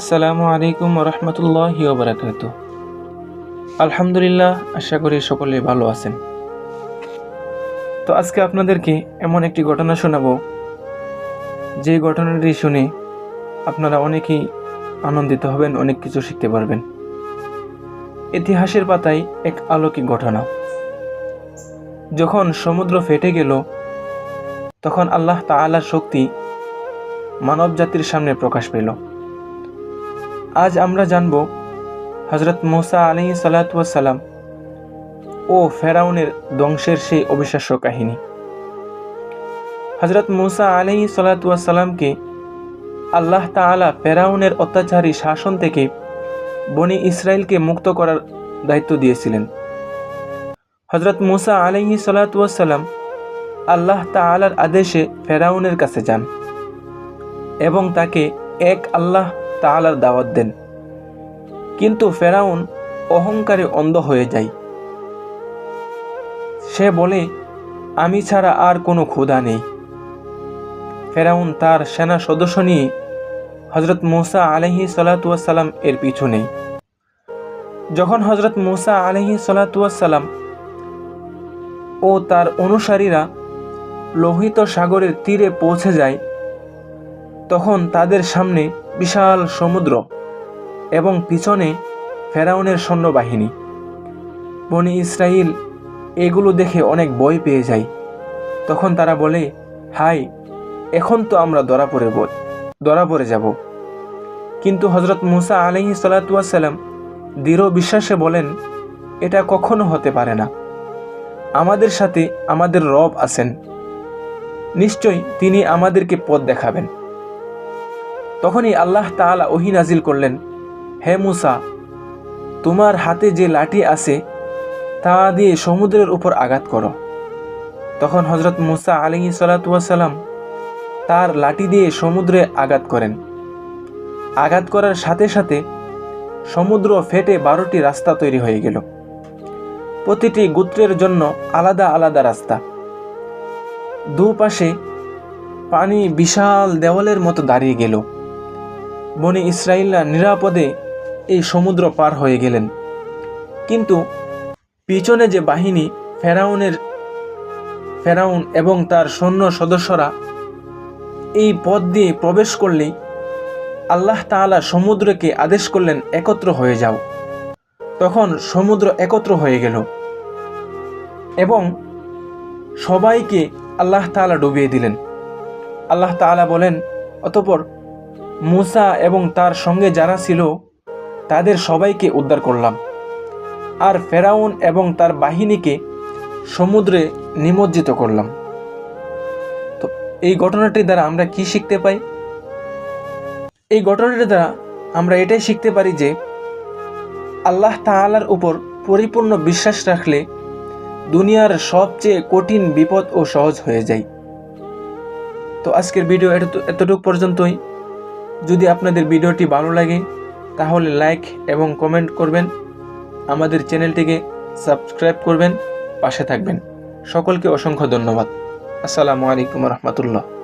আসসালামু আলাইকুম রহমতুল্লাহ বারাকাত আলহামদুলিল্লাহ, আশা করি সকলে ভালো আছেন। তো আজকে আপনাদেরকে এমন একটি ঘটনা শোনাবো। যে ঘটনাটি শুনে আপনারা অনেকেই আনন্দিত হবেন, অনেক কিছু শিখতে পারবেন। ইতিহাসের পাতায় এক আলৌকিক ঘটনা। যখন সমুদ্র ফেটে গেল, তখন আল্লাহ তাআলার শক্তি মানব জাতির সামনে প্রকাশ পেল। আজ আমরা জানব হজরত মুসা আলী সালাতাম ও ফেরাউনের ধ্বংসের সেই অবিশ্বাস্য কাহিনী। হজরত মুসা আলী সালাতামকে আল্লাহ তাআলা ফেরাউনের অত্যাচারী শাসন থেকে বনি ইসরায়েলকে মুক্ত করার দায়িত্ব দিয়েছিলেন। হজরত মুসা আলহি সালাতাম আল্লাহ তাআলার আদেশে ফেরাউনের কাছে যান এবং তাকে এক আল্লাহ তাআলার দাওয়াত দেন। কিন্তু ফেরাউন অহংকারে অন্ধ হয়ে যায়। সে বলে, আমি ছাড়া আর কোনো ক্ষুধা নেই। ফেরাউন তার সেনা সদস্য নিয়ে হজরত মুসা আলহি সালাতাম এর পিছু নেই যখন হজরত মুসা আলহি সালাতাম ও তার অনুসারীরা লোহিত সাগরের তীরে পৌঁছে যায়, তখন তাদের সামনে বিশাল সমুদ্র এবং পিছনে ফেরাউনের সৈন্যবাহিনী। বনি ইসরায়েল এগুলো দেখে অনেক ভয় পেয়ে যায়। তখন তারা বলে, হাই, এখন তো আমরা ধরা পড়ে ধরা পড়ে যাব। কিন্তু হজরত মুসা আলহি সাল্লাম দৃঢ় বিশ্বাসে বলেন, এটা কখনো হতে পারে না। আমাদের সাথে আমাদের রব আছেন। নিশ্চয়ই তিনি আমাদেরকে পথ দেখাবেন। তখনই আল্লাহ তাআলা ওহি নাজিল করলেন, হে মুসা, তোমার হাতে যে লাঠি আছে, তা দিয়ে সমুদ্রের উপর আঘাত করো। তখন হজরত মুসা আলী সালাতাম তার লাঠি দিয়ে সমুদ্রে আঘাত করেন। আঘাত করার সাথে সাথে সমুদ্র ফেটে বারোটি রাস্তা তৈরি হয়ে গেল। প্রতিটি গোত্রের জন্য আলাদা আলাদা রাস্তা। দুপাশে পানি বিশাল দেওয়ালের মতো দাঁড়িয়ে গেল। বনি ইসরায়েলরা নিরাপদে এই সমুদ্র পার হয়ে গেলেন। কিন্তু পিছনে যে বাহিনী ফেরাউনের, ফেরাউন এবং তার সৈন্য সদস্যরা এই পথ দিয়ে প্রবেশ করলেই আল্লাহ তাআলা সমুদ্রকে আদেশ করলেন, একত্র হয়ে যাও। তখন সমুদ্র একত্র হয়ে গেল এবং সবাইকে আল্লাহ তাআলা ডুবিয়ে দিলেন। আল্লাহ তাআলা বলেন, অতপর মুসা এবং তার সঙ্গে যারা ছিল, তাদের সবাইকে উদ্ধার করলাম। আর ফেরাউন এবং তার বাহিনীকে সমুদ্রে নিমজ্জিত করলাম। তো এই ঘটনাটির দ্বারা আমরা কি শিখতে পাই? এই ঘটনাটির দ্বারা আমরা এটাই শিখতে পারি যে, আল্লাহ তাআলার উপর পরিপূর্ণ বিশ্বাস রাখলে দুনিয়ার সবচেয়ে কঠিন বিপদ ও সহজ হয়ে যায়। তো আজকের ভিডিও এতটুকু পর্যন্তই। যদি আপনাদের ভিডিওটি ভালো লাগে, তাহলে লাইক এবং কমেন্ট করবেন। আমাদের চ্যানেলটিকে সাবস্ক্রাইব করবেন, পাশে থাকবেন। সকলকে অসংখ্য ধন্যবাদ। আসসালামু আলাইকুম রহমতুল্লাহ।